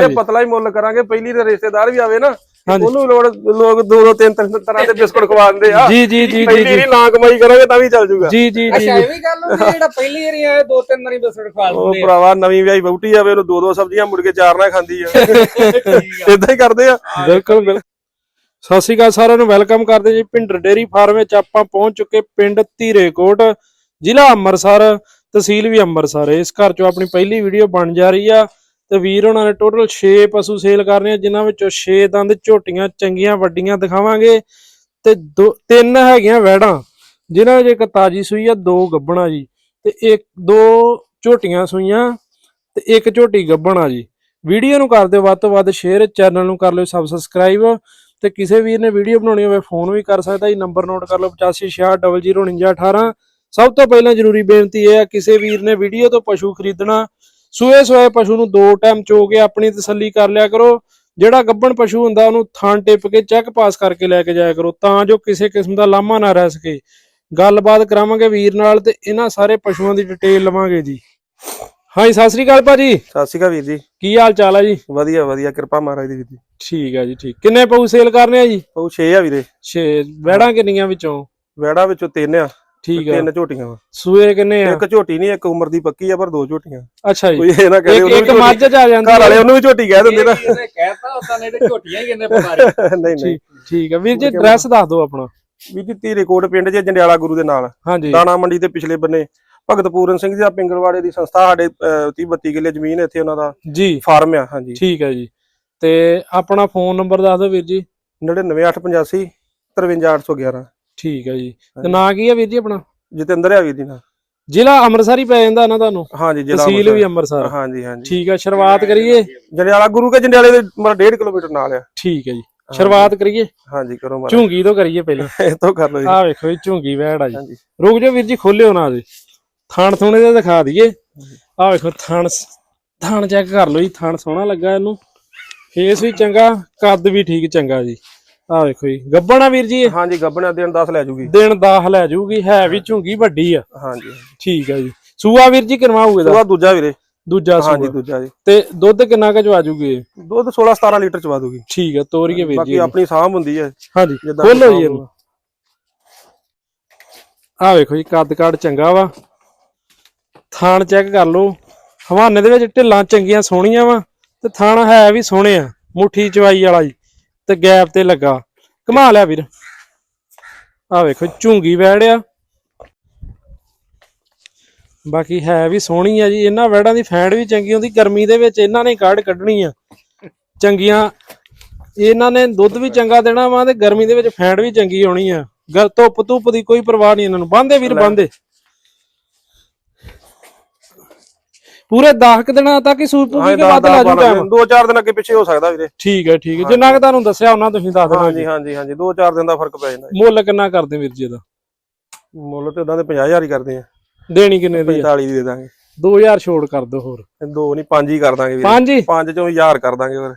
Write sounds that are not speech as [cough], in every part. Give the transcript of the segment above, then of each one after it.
ਇਹ ਪਤਲਾ ਹੀ ਮੁੱਲ ਕਰਾਂਗੇ ਪਹਿਲੀ ਤੇ ਰਿਸ਼ਤੇਦਾਰ ਵੀ ਆਵੇ ਨਾ। ਉਹਨੂੰ ਲੋੜ ਲੋਕ ਦੋ ਦੋ ਤਿੰਨ ਤਿੰਨ ਤਰ੍ਹਾਂ ਦੇ ਬਿਸਕੁਟ ਖਵਾ ਦਿੰਦੇ ਆ। ਜੀ ਜੀ ਜੀ ਜੀ ਪਹਿਲੀ ਨਾ ਕਮਾਈ ਕਰਾਂਗੇ ਤਾਂ ਵੀ ਚੱਲ ਜੂਗਾ। ਜੀ ਜੀ ਜੀ ਅੱਛਾ ਇਹ ਵੀ ਗੱਲ ਹੁੰਦੀ ਜਿਹੜਾ ਪਹਿਲੀ ਵਾਰੀ ਆਇਆ ਦੋ ਤਿੰਨ ਵਾਰੀ ਬਿਸਕੁਟ ਖਾ ਉਹ ਲੈਂਦੇ ਆ। ਭਰਾਵਾ ਨਵੀਂ ਵਿਆਹੀ ਬਹੂਟੀ ਆਵੇ ਉਹਨੂੰ ਦੋ ਦੋ ਸਬਜ਼ੀਆਂ ਮੁੜ ਕੇ ਚਾਰ ਨਾ ਖਾਂਦੀ ਆ। ਇਦਾਂ ਹੀ ਕਰਦੇ ਆ। ਬਿਲਕੁਲ ਬਿਲਕੁਲ। ਸਤਿ ਸ਼੍ਰੀ ਅਕਾਲ ਸਾਰਿਆਂ ਨੂੰ ਵੈਲਕਮ ਕਰਦੇ ਜੀ ਪਿੰਡ ਡੇਰੀ ਫਾਰਮ ਵਿੱਚ ਆਪਾਂ ਪਹੁੰਚ ਚੁੱਕੇ ਪਿੰਡ ਧੀਰੇਕੋਟ ਜ਼ਿਲ੍ਹਾ ਅੰਮ੍ਰਿਤਸਰ ਤਹਿਸੀਲ ਵੀ ਅੰਮ੍ਰਿਤਸਰ। ਇਸ ਘਰ ਚੋਂ ਆਪਣੀ ਪਹਿਲੀ ਵੀਡੀਓ ਬਣ ਜਾ ਰਹੀ ਆ। ਤੇ ਵੀਰ ਉਹਨਾਂ ਨੇ ਟੋਟਲ 6 ਪਸ਼ੂ ਸੇਲ ਕਰਨੇ ਆ, ਜਿਨ੍ਹਾਂ ਵਿੱਚੋਂ 6 ਦੰਦ, ਝੋਟੀਆਂ, ਚੰਗੀਆਂ, ਵੱਡੀਆਂ ਦਿਖਾਵਾਂਗੇ। ਤੇ ਦੋ, ਤਿੰਨ ਹੈਗੀਆਂ ਵੈੜਾਂ, ਜਿਨ੍ਹਾਂ ਵਿੱਚ ਇੱਕ ਤਾਜੀ ਸੂਈ ਆ, ਦੋ ਗੱਬਣਾ ਜੀ। ਤੇ ਇੱਕ, ਦੋ ਝੋਟੀਆਂ ਸੂਈਆਂ ਤੇ ਇੱਕ ਝੋਟੀ ਗੱਬਣ ਆ ਜੀ। ਵੀਡੀਓ ਨੂੰ ਕਰ ਦਿਓ ਵੱਧ ਤੋਂ ਵੱਧ ਸ਼ੇਅਰ ਚੈਨਲ ਨੂੰ ਕਰ ਲਿਓ ਸਬਸਕ੍ਰਾਈਬ ਤੇ ਕਿਸੇ ਵੀਰ ਨੇ ਵੀਡੀਓ ਬਣਾਉਣੀ ਹੋਵੇ ਫੋਨ ਵੀ ਕਰ ਸਕਦਾ ਜੀ ਨੰਬਰ ਨੋਟ ਕਰ ਲਓ 8560000918 ਸਭ ਤੋਂ ਪਹਿਲਾਂ ਜ਼ਰੂਰੀ ਬੇਨਤੀ ਇਹ ਹੈ ਕਿਸੇ ਵੀਰ ਨੇ ਵੀਡੀਓ ਤੋਂ ਪਸ਼ੂ ਖਰੀਦਣਾ ਸੂਏ ਸੂਏ ਪਸ਼ੂ ਨੂੰ ਦੋ ਟਾਈਮ ਚੋ ਕੇ ਆਪਣੀ ਤਸੱਲੀ ਕਰ ਲਿਆ ਕਰੋ। ਜਿਹੜਾ ਗੱਬਣ ਪਸ਼ੂ ਹੁੰਦਾ ਉਹਨੂੰ ਥਾਂ ਟਿਪ ਕੇ ਚੈੱਕ ਪਾਸ ਕਰਕੇ ਲੈ ਕੇ ਜਾਇਆ ਕਰੋ ਤਾਂ ਜੋ ਕਿਸੇ ਕਿਸਮ ਦਾ ਲਾਮਾ ਨਾ ਰਹਿ ਸਕੇ। ਗੱਲਬਾਤ ਕਰਾਵਾਂਗੇ ਵੀਰ ਨਾਲ ਤੇ ਇਹਨਾਂ ਸਾਰੇ ਪਸ਼ੂਆਂ ਦੀ ਡਿਟੇਲ ਲਵਾਂਗੇ ਜੀ। ਹਾਂਜੀ ਸਤਿ ਸ੍ਰੀ ਅਕਾਲ ਭਾਜੀ। ਸਤਿ ਸ਼੍ਰੀ ਅਕਾਲ ਵੀਰ ਜੀ। ਕੀ ਹਾਲ ਚਾਲ ਹੈ ਜੀ? ਵਧੀਆ ਵਧੀਆ ਕਿਰਪਾ ਮਹਾਰਾਜ ਦੀ ਵੀਰ ਜੀ ਠੀਕ ਹੈ ਜੀ ਠੀਕ। ਕਿੰਨੇ ਪਊ ਸੇਲ ਕਰਨੇ ਆ ਜੀ? ਉਹ 6 ਆ ਵੀਰੇ। 6 ਵੈੜਾਂ ਕਿੰਨੀਆਂ ਵਿੱਚੋਂ? ਵੈੜਾ ਵਿੱਚੋਂ ਤਿੰਨ ਆ। ਠੀਕ ਆ। ਤਿੰਨ ਝੋਟੀਆਂ ਵਾ। ਸੂਏ ਕਿੰਨੇ ਆ? ਇੱਕ ਝੋਟੀ ਨਹੀਂ ਇੱਕ ਉਮਰ ਦੀ ਪੱਕੀ ਆ ਪਰ ਦੋ ਝੋਟੀਆਂ। ਅੱਛਾ ਜੀ। ਕੋਈ ਇਹ ਨਾ ਕਹੇ ਇੱਕ ਮੱਝ ਚ ਆ ਜਾਂਦੀ ਘਰ ਵਾਲੇ ਉਹਨੂੰ ਵੀ ਝੋਟੀ ਕਹਿ ਦਿੰਦੇ ਨਾ। ਇਹ ਇਹਨੇ ਕਹਿਤਾ ਉਦਾਂ ਨੇ ਝੋਟੀਆਂ ਹੀ ਇਹਨੇ ਬਿਮਾਰੀ [laughs] ਨਹੀਂ ਨਹੀਂ। ਠੀਕ ਠੀਕ ਹੈ ਵੀਰ ਜੀ ਐਡਰੈਸ ਦੱਸ ਦਿਓ ਆਪਣਾ। ਵੀ ਜੀ ਧੀਰੇ ਕੋਟ ਪਿੰਡ 'ਚ ਜੰਡਿਆਲਾ ਗੁਰੂ ਦੇ ਨਾਲ। ਹਾਂਜੀ। ਦਾਣਾ ਮੰਡੀ ਦੇ ਪਿਛਲੇ ਬੰਨੇ ਭਗਤ ਪੂਰਨ ਸਿੰਘ ਜੀ ਦਾ ਪਿੰਗਲਵਾੜੇ ਦੀ ਸੰਸਥਾ ਸਾਡੇ 30 32 ਕਿੱਲੇ ਜ਼ਮੀਨ ਇੱਥੇ ਉਹਨਾਂ ਦਾ ਜੀ। ਫਾਰਮ ਆ ਹਾਂਜੀ। ਠੀਕ ਹੈ ਜੀ। ਤੇ ਆਪਣਾ ਫੋਨ ਨੰਬਰ ਦੱਸ ਦਿਓ ਵੀਰ ਜੀ। 99885 53811 ਠੀਕ ਹੈ ਜੀ। ਤੇ ਨਾਂ ਕੀ ਹੈ ਵੀਰ ਜੀ ਆਪਣਾ? ਜਤਿੰਦਰ ਆ ਵੀਰ ਜੀ ਨਾਲ। ਜ਼ਿਲ੍ਹਾ ਅੰਮ੍ਰਿਤਸਰ ਹੀ ਪੈ ਜਾਂਦਾ ਨਾ ਤੁਹਾਨੂੰ? ਹਾਂਜੀ ਜ਼ਿਲ੍ਹਾ ਤਹਿਸੀਲ ਵੀ ਅੰਮ੍ਰਿਤਸਰ। ਹਾਂਜੀ ਹਾਂਜੀ। ਠੀਕ ਹੈ ਸ਼ੁਰੂਆਤ ਕਰੀਏ। ਜੰਡਿਆਲਾ ਗੁਰੂ ਕੇ ਜੰਡਿਆਲੇ ਦੇ ਮਤਲਬ 1.5 ਕਿਲੋਮੀਟਰ ਨਾਲ ਆ। ਠੀਕ ਹੈ ਜੀ। ਸ਼ੁਰੂਆਤ ਕਰੀਏ। ਹਾਂਜੀ ਕਰੋ ਮਾਰਾ ਝੁੰਗੀ ਤੋਂ ਕਰੀਏ ਪਹਿਲਾਂ। [laughs] ਇਹ ਤੋਂ ਕਰ ਲਓ ਜੀ। ਆਹ ਵੇਖੋ ਇਹ ਝੁੰਗੀ ਵੈੜ ਆ ਜੀ। ਰੁਕ ਜਾਓ ਵੀਰ ਜੀ ਖੋਲਿਓ ਨਾ ਜੀ। ਥਾਣ ਥੋਣੇ ਦਾ ਦਿਖਾ ਦਈਏ। ਆਹ ਵੇਖੋ ਥਾਣ ਥਾਣ ਚੈੱਕ ਕਰ ਲਓ ਜੀ ਥਾਣ ਸੋਹਣਾ ਲੱਗਾ ਇਹਨੂੰ। ਫੇਸ ਵੀ ਚੰਗਾ ਕੱਦ ਵੀ ਠੀਕ ਚੰਗਾ ਜੀ। ਆਹ ਵੇਖੋ ਜੀ ਗੱਬਣ ਆ ਵੀਰ ਜੀ। ਹਾਂਜੀ ਗੱਬਣਾ ਦਿਨ 10 ਲੈ ਜੂਗੀ। ਦਿਨ 10 ਲੈ ਜਾਊਗੀ ਹੈ ਵੀ ਝੁੰਗੀ ਵੱਡੀ ਆ। ਹਾਂਜੀ। ਠੀਕ ਆ ਜੀ। ਸੂਆ ਵੀਰ ਜੀ ਕਿਨਵਾ ਹੋਊਗਾ ਉਹਦਾ ਦੂਜਾ ਵੀਰੇ। ਦੂਜਾ ਹਾਂਜੀ ਸੂਆ ਦੂਜਾ ਜੀ। ਤੇ ਦੁੱਧ ਕਿੰਨਾ ਕੁ ਜਵਾ ਜੂਗੀ? ਦੁੱਧ 16 17 ਲੀਟਰ ਚਵਾ ਦੂਗੀ। ਠੀਕ ਆ ਤੋਰੀਏ ਵੀਰ ਬਾਕੀ ਜੀ। ਆਪਣੀ ਸਾਂਭ ਹੁੰਦੀ ਹੈ ਹਾਂਜੀ ਖੋਲੋ ਜੀ ਇਹਨੂੰ। ਆਹ ਵੇਖੋ ਜੀ ਕੱਦ ਕਾੜ ਚੰਗਾ ਵਾ। ਥਾਣ ਚੈੱਕ ਕਰ ਲਓ। ਹਵਾਨੇ ਦੇ ਵਿੱਚ ਢਿੱਲਾਂ ਚੰਗੀਆਂ ਸੋਹਣੀਆਂ ਵਾ। ਤੇ ਥਾਣ ਹੈ ਵੀ ਸੋਹਣੇ ਆ। ਮੁੱਠੀ ਚਵਾਈ ਵਾਲਾ ਜੀ। ਤੇ ਗੈਪ ਤੇ ਲੱਗਾ। ਕਮਾ ਲਿਆ ਵੀਰ। ਆ ਵੇਖੋ, ਝੁੰਗੀ ਵੈੜਿਆ ਬਾਕੀ ਹੈ ਵੀ ਸੋਹਣੀ ਆ ਜੀ। ਇਹਨਾਂ ਵੈੜਾਂ ਦੀ ਫੈਂਡ ਵੀ ਚੰਗੀ ਹੁੰਦੀ। ਗਰਮੀ ਦੇ ਵਿੱਚ ਇਹਨਾਂ ਨੇ ਕਾਢ ਕੱਢਣੀ ਆ। ਚੰਗੀਆਂ। ਇਹਨਾਂ ਨੇ ਦੁੱਧ ਵੀ ਚੰਗਾ ਦੇਣਾ ਵਾ ਤੇ ਗਰਮੀ ਦੇ ਵਿੱਚ ਫੈਂਡ ਵੀ ਚੰਗੀ ਆਉਣੀ ਆ। ਗ- ਧੁੱਪ ਧੁੱਪ ਦੀ ਕੋਈ ਪਰਵਾਹ ਨਹੀਂ ਇਹਨਾਂ ਨੂੰ। ਬੰਦੇ ਵੀਰ ਬੰਦੇ ਪੂਰੇ 10 ਕੁ ਦਿਨਾਂ ਤੱਕ ਹੀ ਸੂਪ ਪੂਗੀ ਕੇ ਵੱਧ ਲਾ ਜੂ ਟਾਈਮ ਦੋ ਚਾਰ ਦਿਨ ਅੱਗੇ ਪਿੱਛੇ ਹੋ ਸਕਦਾ ਵੀਰੇ। ਠੀਕ ਹੈ ਠੀਕ ਹੈ। ਜਿੰਨਾ ਕਿ ਤੁਹਾਨੂੰ ਦੱਸਿਆ ਉਹਨਾਂ ਤੁਸੀਂ ਦੱਸ ਦੇਣਾ ਹਾਂਜੀ ਹਾਂਜੀ ਹਾਂਜੀ ਦੋ ਚਾਰ ਦਿਨ ਦਾ ਫ਼ਰਕ ਪੈ ਜਾਂਦਾ। ਮੁੱਲ ਕਿੰਨਾ ਕਰਦੇ ਵੀਰ ਜੀ ਇਹਦਾ? ਮੁੱਲ ਤੇ ਉਦਾਂ ਦੇ 50000 ਹੀ ਕਰਦੇ ਆ। ਦੇਣੀ ਕਿੰਨੇ ਦੀ ਆ? 45 ਦੀ ਦੇ ਦਾਂਗੇ। 2000 ਛੋੜ ਕਰ ਦਿਓ ਹੋਰ। ਦੋ ਨਹੀਂ ਪੰਜ ਹੀ ਕਰ ਦਾਂਗੇ ਵੀਰੇ। ਪੰਜ ਹੀ? ਪੰਜ ਚੋਂ 1000 ਕਰ ਦਾਂਗੇ ਹੋਰ।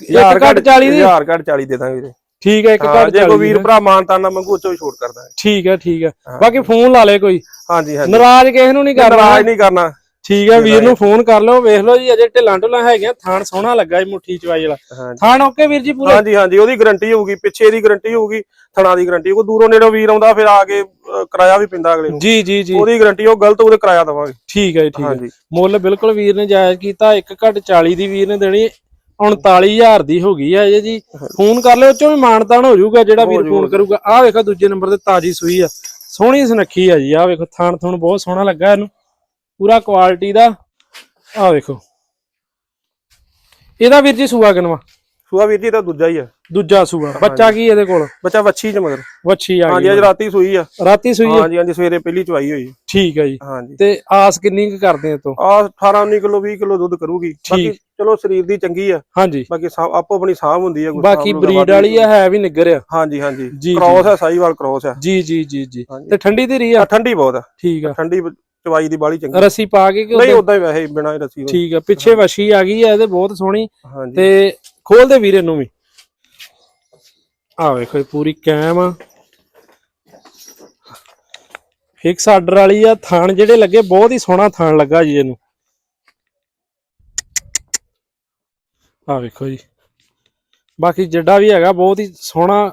ਇੱਕ ਘੱਟ 40 ਦੀ? 1000 ਘੱਟ 40 ਦੇ ਦਾਂਗੇ ਵੀਰੇ। ਠੀਕ ਹੈ ਇੱਕ ਘੱਟ ਜੇ 40 ਕੋਈ ਦੀ ਵੀਰ। ਭਰਾ ਮਾਨਤਾਨਾ ਮੰਗੂ ਚੋਂ ਛੋਟ ਕਰ ਦਾਂਗੇ। ਠੀਕ ਹੈ ਠੀਕ ਹਾਂ। ਬਾਕੀ ਫੋਨ ਲਾ ਲੇ ਕੋਈ। ਹਾਂਜੀ ਹਾਂਜੀ। ਨਾਰਾਜ਼ ਕਿਸੇ ਨੂੰ ਨਹੀਂ ਕਰਨਾ। ਨਾਰਾਜ਼ ਨਹੀਂ ਕਰਨਾ। ਠੀਕ ਹੈ ਵੀਰ ਨੂੰ ਫੋਨ ਕਰ ਲਓ ਵੇਖ ਲਓ ਜੀ ਅਜੇ ਢਿੱਲਾਂ ਢੁੱਲਾਂ ਹੈਗੀਆਂ ਥਾਣ ਸੋਹਣਾ ਲੱਗਾ ਜੀ ਮੁੱਠੀ ਚਵਾਈ ਵਾਲਾ। ਥਾਣ ਓਕੇ ਵੀਰ ਜੀ ਪੂਰੇ? ਹਾਂਜੀ ਹਾਂਜੀ ਉਹਦੀ ਗਾਰੰਟੀ ਹੋਊਗੀ ਪਿੱਛੇ ਦੀ ਗਾਰੰਟੀ ਹੋਊਗੀ ਥਣਾ ਦੀ ਗਾਰੰਟੀ ਕੋਈ ਦੂਰੋਂ ਨੇੜੋਂ ਵੀਰ ਆਉਂਦਾ ਫਿਰ ਆ ਕੇ ਕਿਰਾਇਆ ਵੀ ਪੈਂਦਾ ਅਗਲੇ ਨੂੰ। ਜੀ ਜੀ ਜੀ। ਉਹਦੀ ਗਾਰੰਟੀ ਉਹ ਗਲਤ ਉਹਦੇ ਕਿਰਾਇਆ ਦਵਾਂਗੇ। ਠੀਕ ਹੈ ਜੀ, ਠੀਕ ਹੈ। ਮੁੱਲ ਬਿਲਕੁਲ ਵੀਰ ਨੇ ਜਾਇਜ਼ ਕੀਤਾ ਇੱਕ ਘੱਟ 40 ਦੀ ਵੀਰ ਨੇ ਦੇਣੀ 39000 ਦੀ ਹੋ ਗਈ ਹੈ ਜੀ। ਫੋਨ ਕਰ ਲਿਓ ਚੋਂ ਵੀ ਮਾਨਤਾਨ ਹੋ ਜਾਊਗਾ ਜਿਹੜਾ ਵੀਰ ਫੋਨ ਕਰੂਗਾ। ਆਹ ਵੇਖੋ ਦੂਜੇ ਨੰਬਰ ਤੇ ਤਾਜੀ ਸੂਈ ਆ। ਸੋਹਣੀ ਸੁਨੱਖੀ ਆ ਜੀ ਆਹ ਵੇਖੋ ਥਾਣ ਥੁਣ ਬਹੁਤ ਸੋਹਣਾ ਲੱਗਾ ਇਹਨੂੰ। ਪੂਰਾ ਕੁਆਲਿਟੀ ਦਾ। ਆਹ ਵੇਖੋ। ਇਹਦਾ ਵੀਰ ਜੀ ਸੂਆ ਕਿਨਵਾ ਸੂਆ ਵੀਰ ਜੀ ਤਾਂ ਦੂਜਾ ਹੀ ਆ। ਦੂਜਾ ਸੂਆ। ਬੱਚਾ ਕੀ ਇਹਦੇ ਕੋਲ? ਬੱਚਾ ਵੱਛੀ ਚ ਮਗਰ। ਵੱਛੀ ਆ ਹਾਂਜੀ ਅੱਜ ਰਾਤੀ ਸੂਈ ਆ। ਰਾਤੀ ਸੂਈ ਆ? ਹਾਂਜੀ ਹਾਂਜੀ ਸਵੇਰੇ ਪਹਿਲੀ ਚਵਾਈ ਹੋਈ। ਠੀਕ ਹੈ ਜੀ। ਹਾਂਜੀ। ਤੇ ਆਸ ਕਿੰਨੀ ਕੁ ਕਰਦੇ ਆ ਤੋਂ? ਆ 18 19 ਕਿਲੋ 20 ਕਿਲੋ ਦੁੱਧ ਕਰੂਗੀ। ਬਾਕੀ ਚਲੋ ਸਰੀਰ ਦੀ ਚੰਗੀ ਆ। ਹਾਂਜੀ। ਬਾਕੀ ਆਪੋ ਆਪਣੀ ਸਾਂਭ ਹੁੰਦੀ ਆ ਕੋਈ ਬਾਕੀ ਬਰੀਡ ਵਾਲੀ ਆ ਹੈ ਵੀ ਨਿੱਗਰ ਆ। ਹਾਂਜੀ ਹਾਂਜੀ। ਕ੍ਰੋਸ ਆ ਸਾਈਵਾਲ ਕ੍ਰੋਸ ਆ। ਜੀ ਜੀ ਜੀ ਜੀ। ਤੇ ਠੰਡੀ ਦੀ ਰਹੀ ਆ? ਆ ਠੰਡੀ ਬਹੁਤ ਆ। ਠੀਕ ਆ। ਠੰਡੀ ਚਵਾਈ ਦੀ ਬਾਲੀ ਚੰਗੀ। ਰੱਸੀ ਪਾ ਕੇ ਕਿ ਨਹੀਂ ਉੱਦਾਂ- ਉਦਾਂ ਹੀ ਵੈਸੇ ਬਿਨਾ ਰੱਸੀ ਤੋਂ। ਠੀਕ ਆ ਪਿੱਛੇ ਵਸ਼ੀ ਆ ਗਈ ਆ ਇਹਦੇ ਬਹੁਤ ਸੋਹਣੀ। ਹਾਂਜੀ। ਤੇ ਖੋਲ ਦੇ ਵੀਰੇ ਨੂੰ ਵੀ। ਆ ਵੇਖੋ ਇਹ ਪੂਰੀ ਕੈਮ ਆ। ਫਿਕਸ ਆਰਡਰ ਵਾਲੀ ਆ ਥਾਣ ਜਿਹੜੇ ਲੱਗੇ ਬਹੁਤ ਹੀ ਸੋਹਣਾ ਥਾਣ ਲੱਗਾ ਜੀ ਇਹਨੂੰ। ਆ ਵੇਖੋ ਜੀ। ਬਾਕੀ ਜਿੱਡਾ ਵੀ ਹੈਗਾ ਬਹੁਤ ਹੀ ਸੋਹਣਾ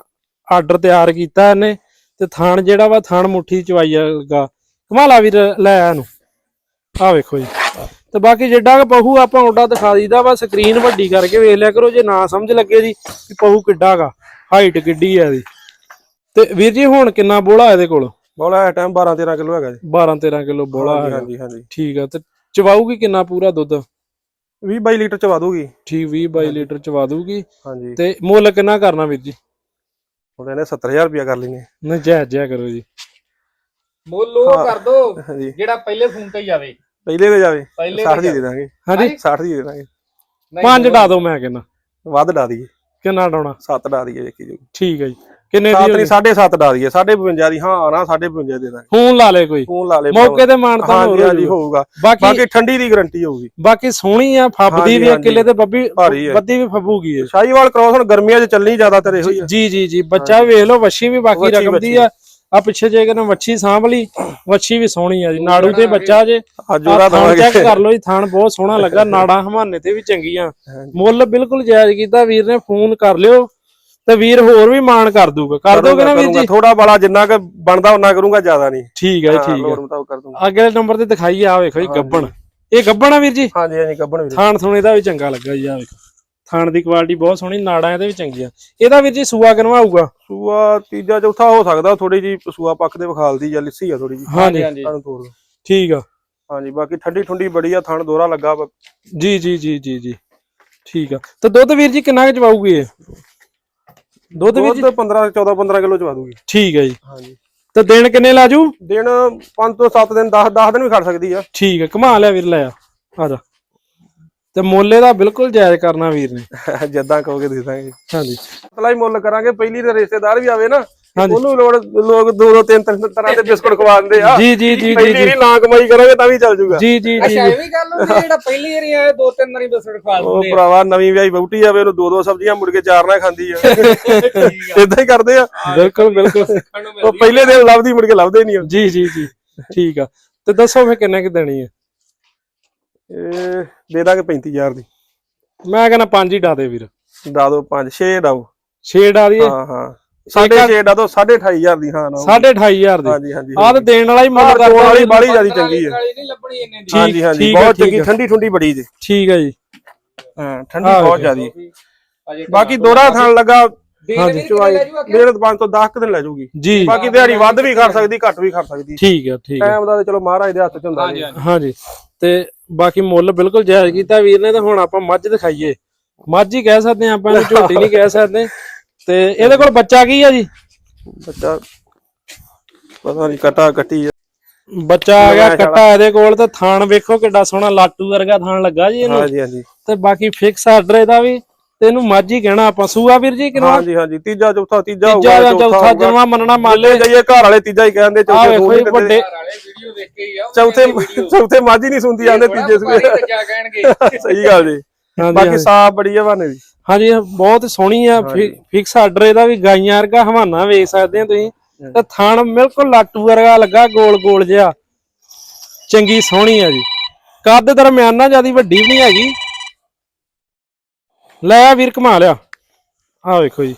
ਆਰਡਰ ਤਿਆਰ ਕੀਤਾ ਇਹਨੇ। ਤੇ ਥਾਣ ਜਿਹੜਾ ਵਾ ਥਾਣ ਮੁੱਠੀ ਚਵਾਈ ਲਗਾ ਕਮਾਲਾ ਵੀਰ ਲੈ ਆ ਇਹਨੂੰ ਆ ਵੇਖੋ ਜੀ। ਤੇ ਬਾਕੀ ਜਿੱਡਾ ਕੁ ਪਹੂ ਆਪਾਂ ਓਡਾ ਦਿਖਾ ਦਈਦਾ ਵਾ ਸਕਰੀਨ ਵੱਡੀ ਕਰਕੇ ਵੇਖ ਲਿਆ ਕਰੋ ਜੇ ਨਾ ਸਮਝ ਲੱਗੇ ਜੀ ਕਿ ਪਹੂ ਕਿੱਡਾ ਗਾ ਹਾਈਟ ਕਿੱਡੀ ਆ ਇਹਦੀ। ਤੇ ਵੀਰ ਜੀ ਹੁਣ ਕਿੰਨਾ ਬੋਲਾ ਇਹਦੇ ਕੋਲ? ਬੋਲਾ ਇਸ ਟਾਈਮ 12 13 ਕਿਲੋ ਹੈਗਾ ਜੀ। 12 13 ਕਿਲੋ ਬੋਲਾ ਹਾਂਜੀ ਹਾਂਜੀ ਹਾਂਜੀ। ਠੀਕ ਆ ਤੇ ਚਵਾਊਗੀ ਕਿੰਨਾ ਪੂਰਾ ਦੁੱਧ? 20 22 ਲੀਟਰ ਚਵਾ ਦੂਗੀ ਠੀਕ 20 22 ਲੀਟਰ ਚਵਾ ਦੂਗੀ ਹਾਂਜੀ। ਤੇ ਮੁੱਲ ਕਿੰਨਾ ਕਰਨਾ ਵੀਰ ਜੀ? ਹੁਣ ਇਹਨੇ 70000 ਰੁਪਇਆ ਕਰ ਲੈਨੇ ਨਾ ਜਾਇਜ਼ ਜਿਆ ਕਰੋ ਜੀ। ਮੁੱਲ ਉਹ ਹਾਂ। ਕਰ ਦੋ ਹਾਂਜੀ। ਜਿਹੜਾ ਪਹਿਲੇ ਫੋਨ ਤੇ ਹੀ ਜਾਵੇ ਪਹਿਲੇ ਤੇ ਜਾਵੇ ਪਹਿਲੇ 60 ਦੀ ਦੇ ਦਾਂਗੇ। ਹਾਂਜੀ? 60 ਦੀ ਦੇ ਦਾਂਗੇ। ਨਹੀਂ, ਪੰਜ ਡਾ ਦੋ ਮੈਂ ਕਹਿੰਦਾ। ਵੱਧ ਡਾ ਦਈਏ। ਕਿੰਨਾ ਡਾਉਣਾ? 7 ਡਾ ਦਈਏ ਵੇਖੀ ਜੀ ਠੀਕ ਹੈ ਜੀ। ਕਿੰਨੇ ਸਾਤ ਦੀ ਨਹੀਂ 7.5 ਡਾ ਦਈਏ। 52 ਦੀ ਹਾਂ ਨਾ 52 ਦੇ ਦਾਂਗੇ। ਫੋਨ ਲਾ ਲੈ ਕੋਈ। ਫੋਨ ਲਾ ਲੈ ਮੌਕੇ ਤੇ ਮਾਨਤਾ ਹਾਂਜੀ ਹਾਂਜੀ ਹੋਊਗਾ। ਬਾਕੀ ਬਾਕੀ ਠੰਡੀ ਦੀ ਗਾਰੰਟੀ ਹੋਊਗੀ। ਬਾਕੀ ਸੋਹਣੀ ਆ ਫੱਬਦੀ ਹਾਂਜੀ, ਵੀ ਆ, ਹਾਂਜੀ। ਕਿੱਲੇ ਤੇ ਬੱਬੀ ਭਾਰੀ। ਬੱਦੀ ਵੀ ਫੱਬੂਗੀ ਇਹ। ਸ਼ਾਹੀਵਾਲ ਕ੍ਰੋਸ ਹੁਣ ਗਰਮੀਆਂ 'ਚ ਚੱਲਣੀ ਜ਼ਿਆਦਾਤਰ ਇਹੋ ਹੀ ਆ। ਜੀ ਜੀ ਜੀ ਬੱਚਾ ਵੇਖ ਲਓ ਵੱਛੀ ਵੀ ਬਾਕੀ ਵੱਛੀ, ਰਕਮ ਦੀ ਆ। ਆ ਪਿੱਛੇ ਜੇ ਕਿਨੇ ਵੱਛੀ ਸਾਂਭ ਲਈ ਵੱਛੀ ਵੀ ਸੋਹਣੀ ਆ ਜੀ। ਨਾੜੂ ਤੇ ਬੱਚਾ ਜੇ ਥਾਣ ਦਵਾਂਗੇ। ਚੈੱਕ ਕਰ ਲਓ ਜੀ ਥਾਣ ਬਹੁਤ ਸੋਹਣਾ ਲੱਗਾ ਨਾੜਾਂ ਹਮਾਨੇ ਤੇ ਵੀ ਚੰਗੀਆਂ। ਮੁੱਲ ਬਿਲਕੁਲ ਜਾਇਜ਼ ਕੀਤਾ ਵੀਰ ਨੇ ਫੋਨ ਕਰ ਲਿਓ ਤੇ ਵੀਰ ਹੋਰ ਵੀ ਮਾਣ ਕਰ ਦੂਗਾ। ਕਰ ਦੋਗੇ ਨਾ ਵੀਰ ਜੀ? ਥੋੜਾ ਬੜਾ ਜਿੰਨਾ ਕਿ ਬਣਦਾ ਉਹਨਾਂ ਕਰੂੰਗਾ ਜ਼ਿਆਦਾ ਨਹੀਂ। ਠੀਕ ਹੈ ਠੀਕ ਹੈ ਅਗਲੇ ਨੰਬਰ ਤੇ ਦਿਖਾਈ ਆ ਵੇਖੋ ਜੀ। ਗੱਬਣ। ਇਹ ਗੱਬਣ ਆ ਵੀਰ ਜੀ? ਹਾਂਜੀ ਹਾਂਜੀ ਕੱਢਣ ਵੀਰੇ। ਥਾਣ ਥੁਣੇ ਦਾ ਵੀ ਚੰਗਾ ਲੱਗਾ ਜੀ ਆ ਵੇਖੋ। ਥਾਣ ਦੀ ਕੁਆਲਿਟੀ ਬਹੁਤ ਸੋਹਣੀ ਨਾੜਾਂ ਇਹਦੇ ਵੀ ਚੰਗੀਆਂ। ਇਹਦਾ ਵੀਰ ਜੀ ਸੂਆ ਕਿਨਵਾ ਆਊਗਾ? ਸੂਆ ਤੀਜਾ ਚੌਥਾ ਹੋ ਸਕਦਾ ਥੋੜੀ ਜੀ ਸੂਆ ਪੱਕ ਦੇ ਵਿਖਾਲਦੀ ਜਾਂ ਲਿੱਸੀ ਆ ਥੋੜੀ ਜੀ ਹਾਂਜੀ। ਹਾਂਜੀ ਤੁਹਾਨੂੰ। ਠੀਕ ਆ। ਹਾਂਜੀ ਬਾਕੀ ਠੰਡੀ ਠੁੰਡੀ ਬੜੀ ਆ ਥਣ ਦੋਰਾ ਲੱਗਾ। ਜੀ ਜੀ ਜੀ ਜੀ ਜੀ। ਠੀਕ ਆ। ਤੇ ਦੁੱਧ ਵੀਰ ਜੀ ਕਿੰਨਾ ਕੁ ਚਵਾਊਗੀ ਇਹ? ਦੁੱਧ ਵੀਰ ਜੀ? ਦੁੱਧ 15 14 15 ਕਿਲੋ ਚਵਾ ਦੂਗੀ। ਠੀਕ ਹੈ ਜੀ। ਹਾਂਜੀ। ਤੇ ਦਿਨ ਕਿੰਨੇ ਲਾਜੂ? ਦਿਨ 5 ਤੋਂ 7 ਦਿਨ 10 10 ਦਿਨ ਵੀ ਖੜ ਸਕਦੀ ਆ। ਠੀਕ ਹੈ ਘੁਮਾ ਲਿਆ ਵੀਰ ਲੈ ਆ। ਆ ਜਾ। ਤੇ ਮੁੱਲੇ ਦਾ ਬਿਲਕੁਲ ਜਾਇਜ਼ ਕਰਨਾ ਵੀਰ ਨੇ। [laughs] ਜਿੱਦਾਂ ਕਹੋਗੇ ਦੇ ਦਾਂਗੇ। ਹਾਂਜੀ। ਪਤਲਾ ਹੀ ਮੁੱਲ ਕਰਾਂਗੇ ਪਹਿਲੀ ਦੇ ਰਿਸ਼ਤੇਦਾਰ ਵੀ ਆਵੇ ਨਾ। ਉਹਨੂੰ ਲੋੜ ਲੋਕ ਦੋ ਦੋ ਤਿੰਨ ਤਿੰਨ ਤਰ੍ਹਾਂ ਦੇ ਬਿਸਕੁਟ ਖਵਾ ਦਿੰਦੇ ਆ। ਜੀ ਜੀ ਜੀ ਜੀ ਪਹਿਲੀ ਜੀ। ਵੀ ਨਾ ਕਮਾਈ ਕਰਾਂਗੇ ਤਾਂ ਵੀ ਚੱਲ ਜੂਗਾ। ਜੀ ਜੀ ਜੀ ਅੱਛਾ ਇਹ ਵੀ ਗੱਲ ਹੁੰਦੀ ਜਿਹੜਾ ਪਹਿਲੀ ਵਾਰੀ ਆਇਆ ਦੋ ਤਿੰਨ ਵਾਰੀ ਬਿਸਕਟ ਖਾ ਉਹ ਦਿੰਦੇ ਆ। ਭਰਾਵਾ ਨਵੀਂ ਵਿਆਹੀ ਬਹੂਟੀ ਆਵੇ ਉਹਨੂੰ ਦੋ ਦੋ ਸਬਜ਼ੀਆਂ ਮੁੜ ਕੇ ਚਾਰ ਨਾ ਖਾਂਦੀ ਆ। ਠੀਕ ਆ। ਇਦਾਂ ਹੀ ਕਰਦੇ ਆ। ਬਿਲਕੁਲ ਬਿਲਕੁਲ। ਉਹ ਪਹਿਲੇ ਦਿਨ ਲੱਭਦੀ ਮੁੜ ਕੇ ਲੱਭਦੇ ਨਹੀਂ ਜੀ ਜੀ ਜੀ। ਠੀਕ ਆ। ਤੇ ਦੱਸੋ ਫੇ ਕਿੰਨੇ ਕਿ ਦੇਣੀ ਹੈ ਇਹ ਦੇ ਦਾਂਗੇ 35000 ਦੀ। ਮੈਂ ਕਹਿੰਦਾ ਪੰਜ ਹੀ ਡਾ ਦੇ ਵੀਰ। ਡਾ ਦੋ 5 6 ਡਾਓ 6 ਡਾ ਦਈਏ? ਹਾਂ ਹਾਂ। ਸਾਢੇ 6 ਡਾ ਦੋ 28500 ਦੀ ਹਾਂ ਨਾ 28500 ਦੀ। ਹਾਂਜੀ ਹਾਂਜੀ ਆਹ ਤੇ ਦੇਣ ਵਾਲਾ ਹੀ ਮੁੱਲ ਕਰਦਾ ਵਾਲੀ। ਬਾਹਲੀ ਜਿਆਦੀ ਚੰਗੀ ਹੈ ਵਾਲੀ ਨਹੀਂ ਲੱਭਣੀ ਇੰਨੇ ਦੀ। ਠੀਕ- ਹਾਂਜੀ ਹਾਂਜੀ ਬਹੁਤ ਚੰਗੀ। ਠੰਡੀ ਠੰਡੀ ਬੜੀ ਜੀ। ਠੀਕ ਹੈ ਜੀ। ਹਾਂ ਠੰਡੀ ਬਹੁਤ। ਜਿਆਦੀ ਬਾਕੀ ਦੋਰਾ ਥਾਣ ਲੱਗਾ ਹਾਂਜੀ। ਚਵਾਈ ਡੇਢ 5 ਤੋਂ 10 ਦਿਨ ਲੈ ਜੂਗੀ। ਜੀ। ਬਾਕੀ ਦਿਹਾੜੀ ਵੱਧ ਵੀ ਖੜ ਸਕਦੀ ਘੱਟ ਵੀ ਖੜ ਸਕਦੀ। ਠੀਕ ਹੈ ਠੀਕ ਹੈ ਟਾਈਮ ਦਾ ਤੇ ਚਲੋ ਮਹਾਰਾਜ ਦੇ ਹੱਥ 'ਚ ਹੁੰਦਾ ਹਾਂਜੀ। ਹਾਂਜੀ। ਤੇ ਬਾਕੀ ਮੁੱਲ ਬਿਲਕੁਲ ਜਾਇਜ਼ ਕੀਤਾ ਵੀਰ ਨੇ ਤੇ ਹੁਣ ਆਪਾਂ ਮੱਝ ਦਿਖਾਈਏ। ਮੱਝ ਹੀ ਕਹਿ ਸਕਦੇ ਹਾਂ ਆਪਾਂ ਇਹਨੂੰ ਝੋਟੀ ਨਹੀਂ ਕਹਿ ਸਕਦੇ। ਤੇ ਇਹਦੇ ਕੋਲ ਬੱਚਾ ਕੀ ਆ ਜੀ? ਬੱਚਾ ਪਤਾ ਨਹੀਂ ਕਟਾ ਕੱਟੀ ਬੱਚਾ ਆ ਗਿਆ। ਕੱਟਾ ਇਹਦੇ ਕੋਲ ਤੇ ਥਾਣ ਵੇਖੋ ਕਿੱਡਾ ਸੋਹਣਾ ਲਾਟੂ ਵਰਗਾ ਥਾਣ ਲੱਗਾ ਜੀ ਇਹਨੂੰ। ਹਾਂਜੀ ਹਾਂਜੀ। ਤੇ ਬਾਕੀ ਫਿਕਸ ਆਰਡਰ ਇਹਦਾ ਵੀ। ਤੇ ਇਹਨੂੰ ਮੱਝ ਹੀ ਕਹਿਣਾ ਆਪਾਂ। ਸੂਆ ਵੀਰ ਜੀ ਕਿੰਨਾ ਹਾਂਜੀ ਹਾਂਜੀ ਤੀਜਾ ਚੌਥਾ ਤੀਜਾ ਤੀਜਾ ਹੋਊਗਾ ਜਾਂ ਚੌਥਾ। ਜਨਵਾ ਮੰਨਣਾ ਮੰਨ ਲੈ ਜਾਈਏ ਘਰ ਵਾਲੇ ਤੀਜਾ ਹੀ ਕਹਿੰਦੇ ਚੌਥੇ ਜੀ ਨਹੀਂ ਵੱਡੇ ਘਰ ਵਾਲੇ ਵੀਡੀਓ ਦੇਖ ਕੇ ਹੀ ਆ ਚੌਥੇ ਕਹਿੰਦੇ ਚੌਥੇ ਮੱਝ ਹੀ ਨਹੀਂ ਸੁਣਦੀ ਆਂਦੇ ਬੜਾ ਤੀਜੇ ਸੂਏ। ਵਪਾਰੀ ਤੇ ਜਾ ਕਹਿਣਗੇ। [laughs] ਸਹੀ ਗੱਲ ਜੀ। ਹਾਂਜੀ ਬਾਕੀ। ਸਾਫ਼ ਬੜੀ ਆ ਬਾਨੇ ਦੀ। ਹਾਂਜੀ ਬਹੁਤ ਸੋਹਣੀ ਆ ਫਿਕਸ ਆਰਡਰ ਇਹਦਾ ਵੀ ਗਾਈਆਂ ਵਰਗਾ ਹਵਾਨਾ ਵੇਖ ਸਕਦੇ ਆ ਤੁਸੀਂ। ਤੇ ਥਣ ਬਿਲਕੁਲ ਲਾਟੂ ਵਰਗਾ ਲੱਗਾ ਗੋਲ ਗੋਲ ਜਿਹਾ। ਚੰਗੀ ਸੋਹਣੀ ਆ ਜੀ। ਕੱਦ ਦਰਮਿਆਨਾ ਜਿਆਦੀ ਵੱਡੀ ਵੀ ਨਹੀਂ ਹੈਗੀ। ਲੈ ਵੀਰ ਕਮਾ ਲਿਆ। ਆ ਵੇਖੋ ਜੀ।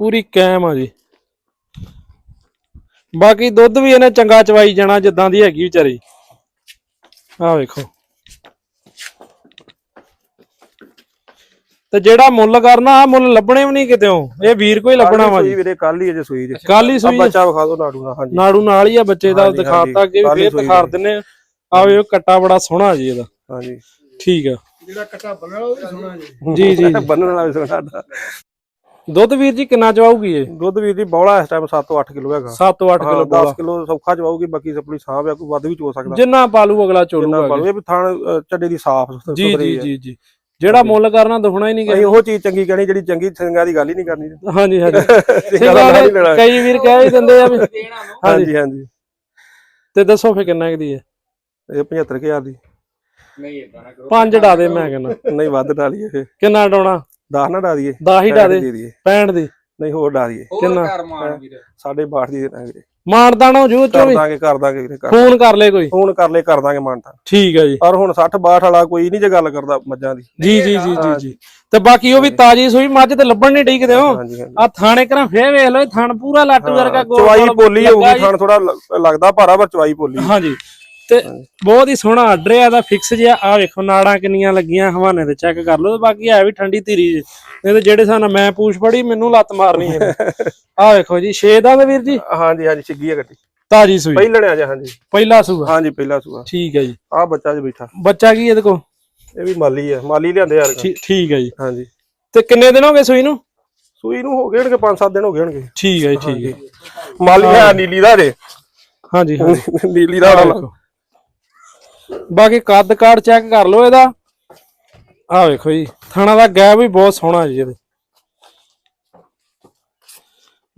ਪੂਰੀ ਕੈਮ ਆ ਜੀ। ਬਾਕੀ ਦੁੱਧ ਵੀ ਇਹਨੇ ਚੰਗਾ ਚਵਾਈ ਜਾਣਾ ਜਿੱਦਾਂ ਦੀ ਹੈਗੀ ਵਿਚਾਰੀ। ਆ ਵੇਖੋ। ਤੇ ਜਿਹੜਾ ਮੁੱਲ ਕਰਨਾ ਆ ਮੁੱਲ ਲੱਭਣੇ ਵੀ ਨਹੀਂ ਕਿਤੇੋਂ ਇਹ ਵੀਰ ਕੋਈ ਲੱਭਣਾ ਵਾ ਜੀ। ਵੀਰੇ ਕੱਲ ਹੀ ਅਜੇ ਸੂਈ ਜੀ ਕੱਲ ਹੀ। ਸੂਈ ਬੱਚਾ ਵਿਖਾ ਦੋ ਨਾੜੂ ਦਾ ਹਾਂਜੀ। ਨਾੜੂ ਨਾਲ ਹੀ ਆ ਬੱਚੇ ਦਾ ਦਿਖਾਤਾ ਅੱਗੇ ਕੱਲ੍ਹ ਵੀ ਹੀ ਫੇਰ ਦਿਖਾ। ਦਿੰਨੇ ਆ ਵੇ ਕੱਟਾ ਬੜਾ ਸੋਹਣਾ ਜੀ ਇਹਦਾ। ਹਾਂਜੀ। ਠੀਕ ਆ। ਜਿਹੜਾ ਕੱਟਾ ਬਣਾਉਣਾ ਉਹ ਵੀ ਸੋਹਣਾ ਜੀ। ਜੀ ਜੀ ਬੰਨਣ ਵਾਲਾ ਵੀ ਸੋਹਣਾ ਦਾ ਦੁੱਧ ਵੀਰ ਜੀ ਕਿੰਨਾ ਚਵਾਊਗੀ ਇਹ? ਦੁੱਧ ਵੀਰ ਦੀ ਬੌਲਾ ਇਸ ਟਾਈਮ 7 ਤੋਂ 8 ਕਿਲੋ ਹੈਗਾ। 7 ਤੋਂ 8 ਕਿਲੋ 10 ਬੋਲਾ। ਕਿਲੋ ਸੌਖਾ ਚਵਾਉਗੀ ਬਾਕੀ ਆਪਣੀ ਸਾਂਭ ਆ ਕੋਈ ਵੱਧ ਵੀ ਚੋ ਸਕਦਾ। ਜਿੰਨਾ ਪਾਲੂ ਅਗਲਾ ਜਿੰਨਾ ਚੋਲੂਗਾ ਪਾਲੂ ਇਹ ਵੀ ਥਾਣ ਚੱਡੇ ਦੀ ਸਾਫ਼ ਜੀ ਜੀ ਜੀ ਜੀ। ਜਿਹੜਾ ਮੁੱਲ ਕਰਨਾ ਦੁਖਣਾ ਹੀ ਨਹੀਂ ਅਸੀਂ ਉਹ ਚੀਜ਼ ਚੰਗੀ ਕਹਿਣੀ ਜਿਹੜੀ ਚੰਗੀ ਸਿੰਘਾਂ ਦੀ ਗੱਲ ਹੀ ਨਹੀਂ ਕਰਨੀ। ਹਾਂਜੀ ਹਾਂਜੀ। ਕਈ ਵੀਰ ਕਹਿ ਹੀ ਦਿੰਦੇ ਆ ਵੀ ਦੇਣਾ ਨੂੰ ਹਾਂਜੀ ਹਾਂਜੀ। ਤੇ ਦੱਸੋ ਫੇ ਕਿੰਨਾ ਕੁ ਦੀ ਹੈ? ਇਹ 75000 ਦੀ। ਨਹੀਂ ਇਦਾਂ ਨਾ ਕਰੋ। ਪੰਜ ਡਾ ਦੇ ਮੈਂ ਕਹਿੰਦਾ। ਨਹੀਂ ਵੱਧ ਡਾਲੀਏ ਫੇ ਕਿੰਨਾ ਡਾਉਣਾ? 10 ਨਾ ਡਾ ਦਈਏ। 10 ਹੀ ਡਾ ਦੇ। ਦੇ ਦਈਏ। 65 ਦੀ। ਨਹੀਂ ਹੋਰ ਡਾ ਦਈਏ। ਕਿੰਨਾ? ਸਾਢੇ 62 ਦੀ ਦੇ ਦਾਂਗੇ ਮਾਨਦਾਨ ਹੋ ਜੂ ਚੋ ਕਰ ਵੀ। ਦਾਂਗੇ ਕਰ ਦਾਂਗੇ ਵੀਰੇ ਕਰ ਫੋਨ ਕਰ ਲੈ ਕੋਈ। ਫੋਨ ਕਰ ਲੈ ਕਰ ਦਾਂਗੇ ਮਾਨਤਾ ਠੀਕ ਹੈ ਜੀ। ਪਰ ਹੁਣ 60 62 ਵਾਲਾ ਕੋਈ ਨਹੀਂ ਜੇ ਗੱਲ ਕਰਦਾ ਮੱਝਾਂ ਦੀ। ਜੀ ਜੀ ਜੀ ਜੀ ਜੀ। ਤੇ ਬਾਕੀ ਉਹ ਵੀ ਤਾਜੀ ਸੂਈ ਮੱਝ ਤੇ ਲੱਭਣ ਨਹੀਂ ਹਾਂਜੀ ਹਾਂਜੀ। ਆ ਥਾਣੇ ਕਰਾਂ ਫੇਰ ਵੇਖ ਲਓ ਥਣ ਪੂਰਾ ਲਾਟੂ ਵਰਗਾ ਗੋਲ ਚਵਾਈ ਲੱਗਾ ਹੋਊਗੀ। ਥਣ ਥੋੜਾ ਲੱਗਦਾ ਭਾਰਾ ਪਰ ਚਵਾਈ ਪੋਲੀ ਹਾਂਜੀ। ਤੇ ਬਹੁਤ ਹੀ ਸੋਹਣਾ ਆਰਡਰ ਹੈ ਇਹਦਾ ਫਿਕਸ ਜਿਹਾ। ਆ ਵੇਖੋ ਨਾੜਾਂ ਕਿੰਨੀਆਂ ਲੱਗੀਆਂ ਹਵਾਨੇ ਤੇ ਚੈੱਕ ਕਰ ਲਓ ਤੇ ਬਾਕੀ ਹੈ ਵੀ ਠੰਡੀ ਧੀਰੀ ਜੀ। ਨਹੀਂ ਤੇ ਜਿਹੜੇ ਸਾਨ ਮੈਂ ਪੂਛ ਫੜੀ ਮੈਨੂੰ ਲੱਤ ਮਾਰਨੀ ਹੈ। [laughs] ਆ ਵੇਖੋ ਜੀ ਛੇ ਦਾ ਵੇ ਵੀਰ ਜੀ? ਹਾਂਜੀ ਹਾਂਜੀ ਛਿੱਗੀ ਹੈ ਗੱਡੀ। ਤਾਜੀ ਸੂਈ। ਪਹਿਲਣਿਆ ਜਾ ਹਾਂਜੀ। ਪਹਿਲਾ ਸੂਆ। ਹਾਂਜੀ ਪਹਿਲਾ ਸੂਆ। ਠੀਕ ਹੈ ਜੀ। ਆ ਬੱਚਾ ਜੀ ਬੈਠਾ। ਬੱਚਾ ਕੀ ਇਹਦੇ ਕੋ ਇਹ ਵੀ ਮਾਲੀ ਹੈ ਮਾਲੀ ਲਿਆਂਦੇ ਯਾਰ ਠੀਕ ਹੈ ਜੀ। ਹਾਂਜੀ। ਤੇ ਕਿੰਨੇ ਦਿਨ ਹੋ ਗਏ ਸੂਈ ਨੂੰ? ਸੂਈ ਨੂੰ ਹੋ ਗਏ ਹੋਣਗੇ 5-7 ਦਿਨ ਹੋ ਗਏ ਹੋਣਗੇ। ਠੀਕ ਹੈ ਜੀ ਠੀਕ ਹੈ। ਮਾਲੀ ਹੈ ਨੀਲੀ ਦਾ। ਜੇ ਹਾਂਜੀ ਹਾਂਜੀ। ਨੀਲੀ ਦਾ ਵਾਲਾ। ਬਾਕੀ ਕੱਦ ਕਾਠ ਚੈੱਕ ਕਰ ਲਓ ਇਹਦਾ। ਆ ਵੇਖੋ ਜੀ, ਥਾਣਾ ਦਾ ਗੈਪ ਵੀ ਬਹੁਤ ਸੋਹਣਾ ਜੀ ਇਹਦੇ।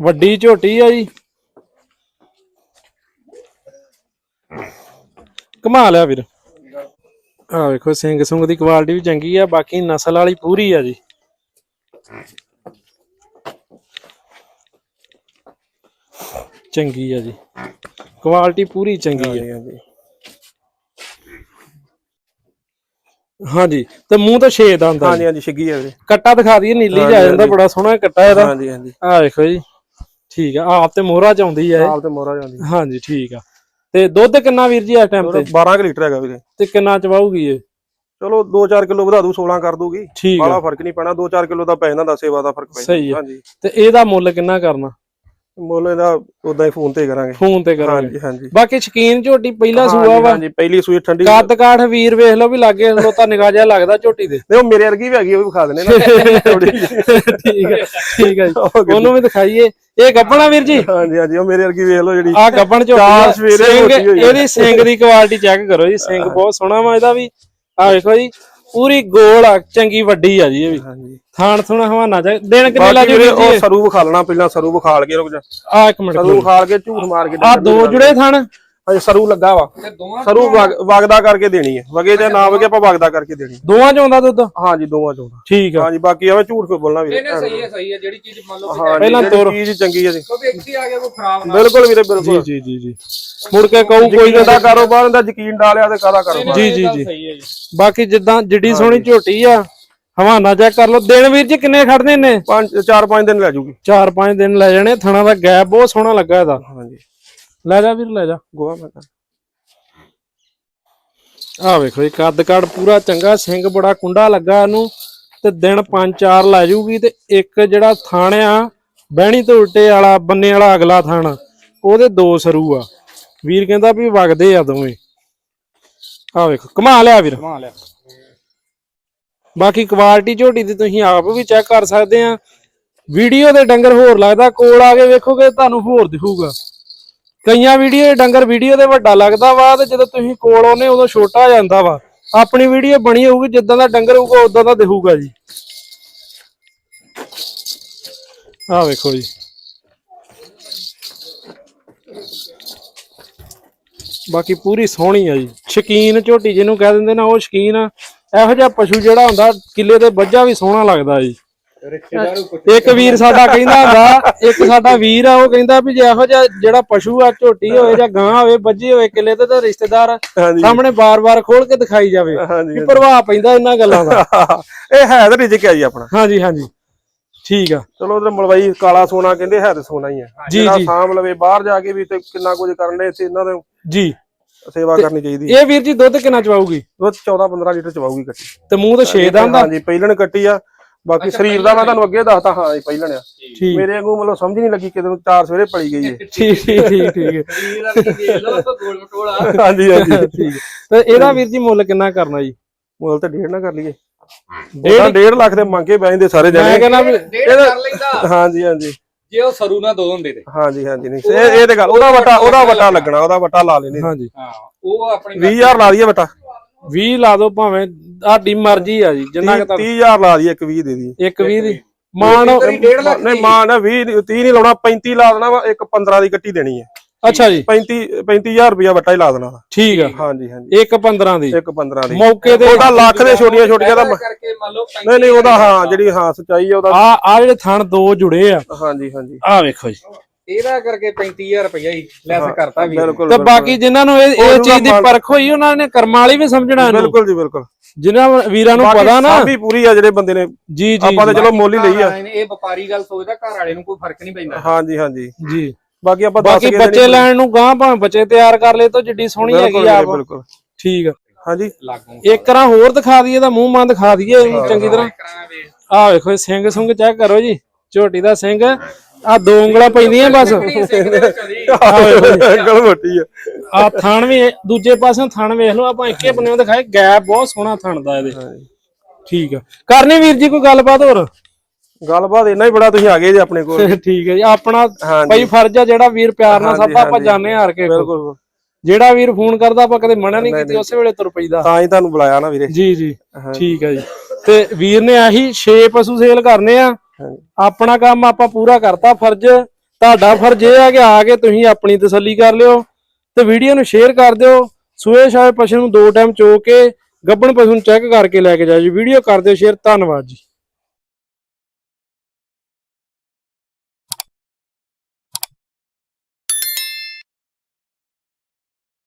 ਵੱਡੀ ਝੋਟੀ ਆ ਜੀ। ਕਮਾ ਲਿਆ ਵੀਰ। ਆ ਵੇਖੋ ਸਿੰਘ ਸੁੰਗ ਦੀ ਕੁਆਲਿਟੀ ਵੀ ਚੰਗੀ ਆ, ਬਾਕੀ ਨਸਲ ਵਾਲੀ ਪੂਰੀ ਆ ਜੀ। ਚੰਗੀ ਆ ਜੀ। ਕੁਆਲਿਟੀ ਪੂਰੀ ਚੰਗੀ ਆ। ਜੀ ਹਾਂਜੀ ਤੇ ਮੂੰਹ ਤਾਂ ਛੇ ਦਾ ਹੁੰਦਾ ਹਾਂਜੀ ਹਾਂਜੀ ਛਿੱਗੀ ਹੈ ਵੀਰੇ। ਕੱਟਾ ਦਿਖਾ ਦਈਏ ਨੀਲੀ ਆ ਜਾਂਦਾ ਬੜਾ ਸੋਹਣਾ ਕੱਟਾ ਇਹਦਾ। ਹਾਂਜੀ ਹਾਂਜੀ। ਆ ਵੇਖੋ ਜੀ ਠੀਕ ਆ ਆਪ ਤੇ ਮੋਹਰਾ ਚ ਆਉਂਦੀ ਆ ਇਹ। ਆਪ ਤੇ ਮੋਰਾ ਜਾਂਦੀ ਹਾਂਜੀ ਠੀਕ ਆ। ਤੇ ਦੁੱਧ ਕਿੰਨਾ ਵੀਰ ਜੀ ਇਸ ਟਾਈਮ ਤੇ? 12 ਕੁ ਲੀਟਰ ਹੈਗਾ ਵੀਰੇ। ਤੇ ਕਿੰਨਾ ਚਵਾਊਗੀ ਇਹ? ਚਲੋ 2-4 ਕਿਲੋ ਵਧਾ ਦੂ 16 ਕਰ ਦੂਗੀ ਠੀਕ ਆ। ਫ਼ਰਕ ਨਹੀਂ ਪੈਣਾ 2-4 ਕਿਲੋ ਦਾ ਪੈ ਜਾਂਦਾ ਸੇਵਾ ਦਾ ਫ਼ਰਕ ਪੈ ਸਹੀ ਆ। ਹਾਂਜੀ। ਤੇ ਇਹਦਾ ਮੁੱਲ ਕਿੰਨਾ ਕਰਨਾ? ਮੁੱਲ ਇਹਦਾ ਉਦਾਂ ਹੀ ਫੋਨ ਤੇ ਕਰਾਂਗੇ। ਫੋਨ ਤੇ ਕਰਾਂਗੇ। ਹਾਂਜੀ ਹਾਂਜੀ। ਬਾਕੀ ਸ਼ਕੀਨ ਝੋਟੀ ਪਹਿਲਾ ਸੂਆ ਵਾ। ਹਾਂਜੀ ਪਹਿਲੀ ਸੂਈ ਠੰਡੀ ਕੱਦ ਕਾਠ ਵੀਰ ਵੇਖ ਲਓ ਵੀ ਲਾਗੇ ਲੋਤਾ ਨਿਗਾਹ ਜਿਹਾ ਲੱਗਦਾ ਝੋਟੀ ਦੇ ਨਹੀਂ ਉਹ ਮੇਰੇ ਵਰਗੀ ਵੀ ਹੈਗੀ ਉਹ ਵੀ ਖਾ ਦੇਣੇ ਨਾ ਥੋੜੀ [laughs] ਠੀਕ ਹੈ ਠੀਕ ਹੈ ਜੀ। [laughs] ਉਹਨੂੰ ਵੀ ਦਿਖਾਈਏ। ਇਹ ਗੱਬਣਾ ਵੀਰ ਜੀ? ਹਾਂਜੀ ਹਾਂਜੀ ਉਹ ਮੇਰੇ ਵਰਗੀ ਵੇਖ ਲਓ ਜਿਹੜੀ ਆ ਗੱਬਣ ਝੋਟੀ। ਸਵੇਰੇ। ਇਹਦੀ ਸਿੰਘ ਦੀ ਕੁਆਲਿਟੀ ਚੈੱਕ ਕਰੋ ਜੀ। ਸਿੰਘ ਬਹੁਤ ਸੋਹਣਾ ਵਾ ਇਹਦਾ ਵੀ। ਆ ਵੇਖੋ ਜੀ। ਪੂਰੀ ਗੋਲ ਆ ਚੰਗੀ ਵੱਡੀ ਆ ਜੀ ਇਹ ਵੀ। ਹਾਂਜੀ। ਥਾਣ ਥੁਣਾ ਹਵਾਨਾ ਜਾ ਦਿਨ ਕਿੰਨੇ ਬਾਕੀ ਵੀਰੇ ਵੀਰ ਉਹ ਜੀ? ਸਰੂ ਵਿਖਾ ਲੈਣਾ ਪਹਿਲਾਂ ਸਰੂ ਵਿਖਾਲ ਕੇ ਰੁਕ ਜਾ। ਆ ਇੱਕ ਮਿੰਟ ਸਰੂ ਵਿਖਾਲ ਕੇ ਝੂਠ ਮਾਰ ਕੇ ਆ ਦੋ ਜੁੜੇ ਥਣ। ਅਜੇ ਸਰੂ ਲੱਗਾ ਵਾ। ਤੇ ਦੋਵਾਂ ਸਰੂ ਵਗ- ਵਗਦਾ ਕਰਕੇ ਦੇਣੀ ਹੈ। ਵਗੇ ਦੇ ਨਾ ਵਗੇ ਆਪਾਂ ਵਗਦਾ ਕਰਕੇ ਦੇਣੀ ਦੋਵਾਂ ਚ ਆਉਂਦਾ ਦੁੱਧ? ਹਾਂਜੀ ਦੋਵਾਂ ਚੋਂ ਠੀਕ ਆ। ਹਾਂਜੀ ਬਾਕੀ ਐਵੇਂ ਝੂਠ ਕੋਈ ਬੋਲਣਾ ਵੀਰੇ ਇਹਨੇ ਸਹੀ ਹੈ ਸਹੀ ਹੈ। ਜਿਹੜੀ ਚੀਜ਼ ਮੰਨ ਲਓ ਹਾਂ ਪਹਿਲਾਂ ਜਿਹੜੀ ਤੁਰ। ਚੀਜ਼ ਚੰਗੀ ਹੈ ਜੀ। ਕਿਉਂਕਿ ਇੱਕ ਹੀ ਆ ਗਿਆ ਕੋਈ ਖਰਾਬ ਨਾ ਬਿਲਕੁਲ ਵੀਰੇ ਬਿਲਕੁਲ। ਜੀ ਜੀ ਜੀ ਮੁੜ ਕੇ ਕਹੂ ਕੋਈ ਕੋਈ ਦਾ ਕਾਰੋਬਾਰ ਦਾ ਯਕੀਨ ਡਾਲਿਆ ਤੇ ਕਾਹਦਾ ਕਾਰੋਬਾਰ। ਜੀ ਜੀ ਜੀ। ਸਹੀ ਹੈ ਜੀ। ਬਾਕੀ ਜਿੱਦਾਂ ਜਿੱਡੀ ਸੋਹਣੀ ਝੋਟੀ ਆ ਹਵਾਨਾ ਚੈੱਕ ਕਰ ਲਓ। ਦਿਨ ਵੀਰ ਜੀ ਕਿੰਨੇ ਖੜਨੇ ਨੇ? ਪੰਜ ਚਾਰ ਪੰਜ ਦਿਨ ਲੈ ਜੂਗੀ। 4-5 ਦਿਨ ਲੈ ਜਾਣੇ। ਥਣਾ ਦਾ ਗੈਪ ਬਹੁਤ ਸੋਹਣਾ ਲੱਗਾ ਇਹਦਾ। ਹਾਂਜੀ। ਲੈ ਜਾ ਵੀਰ ਲੈ ਜਾ। ਗੋਆ ਮੈਂ। ਆ ਵੇਖੋ ਜੀ ਕੱਦ ਕਾੜ ਪੂਰਾ ਚੰਗਾ ਸਿੰਘ ਬੜਾ ਕੁੰਡਾ ਲੱਗਾ ਇਹਨੂੰ ਤੇ ਦਿਨ 5-4 ਲੈ ਜੂਗੀ ਤੇ ਇੱਕ ਜਿਹੜਾ ਥਾਣ ਆ ਬਹਿਣੀ ਤੋਂ ਉਲਟੇ ਵਾਲਾ ਬੰਨੇ ਵਾਲਾ ਅਗਲਾ ਥਾਣ ਉਹਦੇ ਦੋ ਸਰੂ ਆ। ਵੀਰ ਕਹਿੰਦਾ ਵੀ ਵਗਦੇ ਆ ਦੋਵੇਂ। ਆ ਵੇਖੋ ਕਮਾ ਲਿਆ ਵੀਰ। ਕਮਾ ਲਿਆ। ਬਾਕੀ ਕੁਆਲਿਟੀ ਝੋਟੀ ਦੀ ਤੁਸੀਂ ਆਪ ਵੀ ਚੈੱਕ ਕਰ ਸਕਦੇ ਆ। ਵੀਡੀਓ ਦੇ ਡੰਗਰ ਹੋਰ ਲੱਗਦਾ ਕੋਲ ਆ ਕੇ ਵੇਖੋਗੇ ਤੁਹਾਨੂੰ ਹੋਰ ਦਿਖੂਗਾ। ਕਈਆਂ ਵੀਡੀਓ ਡੰਗਰ ਵੀਡੀਓ ਦੇ ਵੱਡਾ ਲੱਗਦਾ ਵਾ ਤੇ ਜਦੋਂ ਤੁਸੀਂ ਕੋਲ ਆਉਨੇ ਉਦੋਂ ਛੋਟਾ ਜਾਂਦਾ ਵਾ। ਆਪਣੀ ਵੀਡੀਓ ਬਣੀ ਹੋਊਗੀ ਜਿੱਦਾਂ ਦਾ ਡੰਗਰ ਹੋਊਗਾ, ਉਦਾਂ ਦਾ ਦਿਖੂਗਾ ਜੀ। ਆਹ ਵੇਖੋ ਜੀ। ਬਾਕੀ ਪੂਰੀ ਸੋਹਣੀ ਆ ਜੀ। ਸ਼ਕੀਨ ਝੋਟੀ ਜਿਹਨੂੰ ਕਹਿ ਦਿੰਦੇ ਨਾ, ਉਹ ਸ਼ਕੀਨ ਆ। ਇਹੋ ਜਿਹਾ ਪਸ਼ੂ ਜਿਹੜਾ ਹੁੰਦਾ, ਕਿੱਲੇ ਤੇ ਵੱਜਾ ਵੀ ਸੋਹਣਾ ਲੱਗਦਾ ਜੀ। ਇੱਕ ਵੀਰ ਸਾਡਾ ਕਹਿੰਦਾ ਹੁੰਦਾ ਇੱਕ ਸਾਡਾ ਵੀਰ ਆ ਉਹ ਕਹਿੰਦਾ ਵੀ ਜੇ ਇਹੋ ਜਿਹਾ ਜਿਹੜਾ ਪਸ਼ੂ ਆ ਝੋਟੀ ਹੋਵੇ ਜਾਂ ਗਾਂ ਹੋਵੇ ਬੱਜੀ ਹੋਵੇ ਕਿੱਲੇ ਤੇ ਤਾਂ ਰਿਸ਼ਤੇਦਾਰ ਹਾਂਜੀ। ਸਾਹਮਣੇ ਬਾਰ-ਬਾਰ ਖੋਲ ਕੇ ਦਿਖਾਈ ਜਾਵੇ। ਹਾਂਜੀ ਵੀ ਪ੍ਰਭਾਵ ਪੈਂਦਾ ਇਹਨਾਂ ਗੱਲਾਂ ਦਾ। [laughs] ਇਹ ਹੈ ਤਾਂ ਰਿਜਕ ਹੈ ਜੀ ਆਪਣਾ। ਹਾਂਜੀ ਹਾਂਜੀ। ਠੀਕ ਆ। ਚਲੋ ਉਧਰ ਮਲਵਈ ਕਾਲਾ ਸੋਨਾ ਕਹਿੰਦੇ ਹੈ ਤੇ ਸੋਨਾ ਹੀ ਹੈ ਜੀ, ਜਿਹੜਾ। ਸਾਂਭ ਲਵੇ ਬਾਹਰ ਜਾ ਕੇ ਵੀ ਤੇ ਕਿੰਨਾ ਕੁਝ ਕਰਨ ਦੇ ਇੱਥੇ ਇਹਨਾਂ ਦੇ ਜੀ। ਸੇਵਾ ਕਰਨੀ ਚਾਹੀਦੀ ਇਹ ਵੀਰ ਜੀ ਦੁੱਧ ਕਿੰਨਾ ਚਵਾਊਗੀ? ਉਹ 14 15 ਲੀਟਰ ਚਵਾਉਗੀ ਕੱਟੀ ਤੇ ਮੂੰਹ ਤੇ ਛੇ ਦਾ ਹੁੰਦਾ ਹਾਂਜੀ ਪਹਿਲਣ ਕੱਟੀ ਆ। ਬਾਕੀ ਸਰੀਰ ਦਾ ਮੈਂ ਤੁਹਾਨੂੰ ਅੱਗੇ ਦੱਸਤਾ ਹਾਂ ਜੀ ਪਹਿਲਣ ਆ। ਠੀਕ। ਮੇਰੇ ਵਾਂਗੂ ਮਤਲਬ ਸਮਝ ਨਹੀਂ ਲੱਗੀ ਨੂੰ ਚਾਰ ਸਵੇਰੇ ਪਲੀ ਗਈ ਹੈ ਠੀਕ ਠੀਕ ਠੀਕ। ਠੀਕ ਹੈ। ਸਰੀਰ ਦਾ ਵੀ ਦੇਖ ਲਓ ਤਾਂ ਗੋਲ ਮਟੋਲਾ। ਹਾਂਜੀ ਹਾਂਜੀ। ਠੀਕ। ਤੇ ਇਹਦਾ ਵੀਰ ਜੀ ਮੁੱਲ ਕਿੰਨਾ ਕਰਨਾ ਜੀ? ਮੁੱਲ ਤਾਂ ਡੇਢ ਨਾ ਕਰ ਲਈਏ। ਡੇਢ ਡੇਢ ਲੱਖ ਦੇ ਮੰਗੇ ਬੈਂਦੇ ਸਾਰੇ ਮੈਂ ਜਣੇ ਕਹਿੰਦਾ ਵੀ ਡੇਢ ਕਰ ਲੈਂਦਾ। ਹਾਂਜੀ ਹਾਂਜੀ। ਜੇ ਉਹ ਸਰੂ ਨਾ ਦੋ ਹੁੰਦੇ ਤੇ ਹਾਂਜੀ ਹਾਂਜੀ ਨਹੀਂ। ਇਹ ਇਹ ਤੇ ਗੱਲ ਉਹਦਾ ਵਟਾ ਉਹਦਾ ਵਟਾ ਲੱਗਣਾ ਉਹਦਾ ਵਟਾ ਲਾ ਲੈਣੇ। ਹਾਂਜੀ। ਹਾਂ ਉਹ ਆਪਣੀ 20000 ਲਾ ਦਈਏ ਵਟਾ। 20 ਲਾ ਦਿਓ ਭਾਵੇਂ ਤੁਹਾਡੀ ਮਰਜ਼ੀ ਆ ਜੀ ਜਿੰਨਾ ਕਿ ਤੁਹਾਨੂੰ 30000 ਲਾ ਦਈਏ ਇੱਕ 20 ਦੇ ਦੀ। ਇੱਕ 20 ਦੀ ਲੱਖ ਨਹੀਂ ਮਾਂ ਨਾ 20 30 ਨਹੀਂ ਲਾਉਣਾ 35 ਲਾ ਦੇਣਾ ਵਾ ਇੱਕ 15 ਦੀ ਕੱਟੀ ਦੇਣੀ ਹੈ ਅੱਛਾ ਜੀ। 35 35000 ਰੁਪਇਆ ਵਟਾ ਹੀ ਲਾ ਦੇਣਾ। ਠੀਕ ਆ। ਹਾਂਜੀ ਹਾਂਜੀ। ਇੱਕ 15 ਦੀ। ਇੱਕ 15 ਦੀ। ਮੌਕੇ ਤੇ ਉਹਦਾ ਲੱਖ ਦੇ ਛੋਟੀਆਂ ਛੋਟੀਆਂ ਦਾ ਮ- ਕਰਕੇ ਮੰਨ ਲਓ ਨਹੀਂ ਨਹੀਂ ਉਹਦਾ ਹਾਂ ਜਿਹੜੀ ਹਾਂ ਸਚਾਈ ਹੈ ਉਹਦਾ ਆ ਆ ਜਿਹੜੇ ਥਣ ਦੋ ਜੁੜੇ ਆ। ਹਾਂਜੀ ਹਾਂਜੀ। ਆ ਵੇਖੋ ਜੀ। ਇਹਦਾ ਕਰਕੇ 35000 ਰੁਪਇਆ ਹੀ ਲੈਸ ਕਰਤਾ ਵੀ ਬਿਲਕੁਲ ਤੇ। ਬਾਕੀ ਜਿਨ੍ਹਾਂ ਨੂੰ ਇਹ ਇਹ ਚੀਜ਼ ਦੀ ਪਰਖ ਹੋਈ ਉਹਨਾਂ ਨੇ ਕਰਮਾਂ ਵਾਲੀ ਵੀ ਸਮਝਣਾ ਇਹਨੂੰ। ਬਿਲਕੁਲ ਜੀ ਬਿਲਕੁਲ। ਜਿਨ੍ਹਾਂ ਵੀਰਾਂ ਨੂੰ ਬਾਕੀ ਪਤਾ ਨਾ। ਸਾਂਭੀ ਪੂਰੀ ਆ ਜਿਹੜੇ ਬੰਦੇ ਨੇ। ਜੀ ਜੀ ਆਪਾਂ ਤਾਂ ਚਲੋ ਮੁੱਲ ਹੀ ਲਈ ਆ। ਇਹ ਵਪਾਰੀ ਗੱਲ ਸੋਚਦਾ ਘਰ ਵਾਲੇ ਨੂੰ ਕੋਈ ਫ਼ਰਕ ਨਹੀਂ ਪੈਂਦਾ। ਹਾਂਜੀ ਹਾਂਜੀ। ਜੀ। ਬਾਕੀ ਆਪਾਂ ਦੱਸ ਬਾਕੀ ਕੇ ਬੱਚੇ ਲੈਣ ਨੂੰ ਗਾਂ ਭਾਵੇਂ ਬੱਚੇ ਤਿਆਰ ਕਰ ਲਏ ਤਾਂ ਜਿੱਡੀ ਸੋਹਣੀ ਹੈਗੀ ਆ ਬਿਲਕੁਲ। ਠੀਕ ਆ। ਹਾਂਜੀ। ਇੱਕ ਰਾਂ ਹੋਰ ਦਿਖਾ ਦਈਏ ਤਾਂ ਮੂੰਹ ਮੰਨ ਦਿਖਾ ਦਈਏ ਚੰਗੀ ਤਰ੍ਹਾਂ। ਵੇ ਆਹ ਵੇਖੋ ਇਹ ਸਿੰਘ ਸੁੰਗ ਚੈੱਕ ਕਰੋ ਜੀ। ਝੋਟੀ ਦਾ ਸਿੰਘ ਆ ਦੋ ਉਂਗਲਾਂ ਪੈਂਦੀਆਂ ਬਸ। ਅੰਕਲ ਮੋਟੀ ਆ। ਆ ਥਣ ਵੀ ਦੂਜੇ ਪਾਸੇ ਥਣ ਵੇਖ ਲਓ ਆਪਾਂ ਇੱਕੇ ਬੰਨੇ ਦਿਖਾਏ ਗੈਪ ਬਹੁਤ ਸੋਹਣਾ ਥਣ ਦਾ ਇਹਦੇ। ਠੀਕ ਆ। ਕਰਨੀ ਵੀਰ ਜੀ ਕੋਈ ਗੱਲਬਾਤ ਹੋਰ? ਗੱਲਬਾਤ ਇੰਨਾ ਹੀ ਬੜਾ ਤੁਸੀਂ ਆ ਗਏ ਜੀ ਆਪਣੇ ਕੋਲ। [laughs] ਠੀਕ ਹੈ ਜੀ ਆਪਣਾ ਭਾਈ ਫਰਜ਼ ਆ ਜਿਹੜਾ ਵੀਰ ਪਿਆਰ ਨਾਲ ਸਭ ਆਪਾਂ। ਜਾਣੇ ਹਾਰ ਕੇ ਬਿਲਕੁਲ। ਜਿਹੜਾ ਵੀਰ ਫੋਨ ਕਰਦਾ ਆਪਾਂ ਕਦੇ ਮਨਾ ਨਹੀਂ ਕੀਤੀ ਉਸੇ ਵੇਲੇ ਤੁਰ ਪਈਦਾ। ਤਾਂ ਹੀ ਤੁਹਾਨੂੰ ਬੁਲਾਇਆ ਨਾ ਵੀਰੇ। ਜੀ ਜੀ। ਠੀਕ ਹੈ ਜੀ। ਤੇ ਵੀਰ ਨੇ ਆਹੀ 6 ਪਸ਼ੂ ਸੇਲ ਕਰਨੇ ਆ। ਆਪਣਾ ਕੰਮ ਆਪਾਂ ਪੂਰਾ ਕਰਤਾ ਫਰਜ਼। ਤੁਹਾਡਾ ਫਰਜ਼ ਇਹ ਹੈ ਕਿ ਆ ਕੇ ਤੁਸੀਂ ਆਪਣੀ ਤਸੱਲੀ ਕਰ ਲਿਓ ਤੇ ਵੀਡੀਓ ਨੂੰ ਸ਼ੇਅਰ ਕਰ ਦਿਓ। ਸੂਏ ਸ਼ਾਏ ਪਸ਼ੂ ਨੂੰ ਦੋ ਟਾਈਮ ਚੋ ਕੇ ਗੱਬਣ ਪਸ਼ੂ ਨੂੰ ਚੈੱਕ ਕਰਕੇ ਲੈ ਕੇ ਜਾਓ ਜੀ। ਵੀਡੀਓ ਕਰ ਦਿਓ, ਸ਼ੇਅਰ। ਧੰਨਵਾਦ ਜੀ।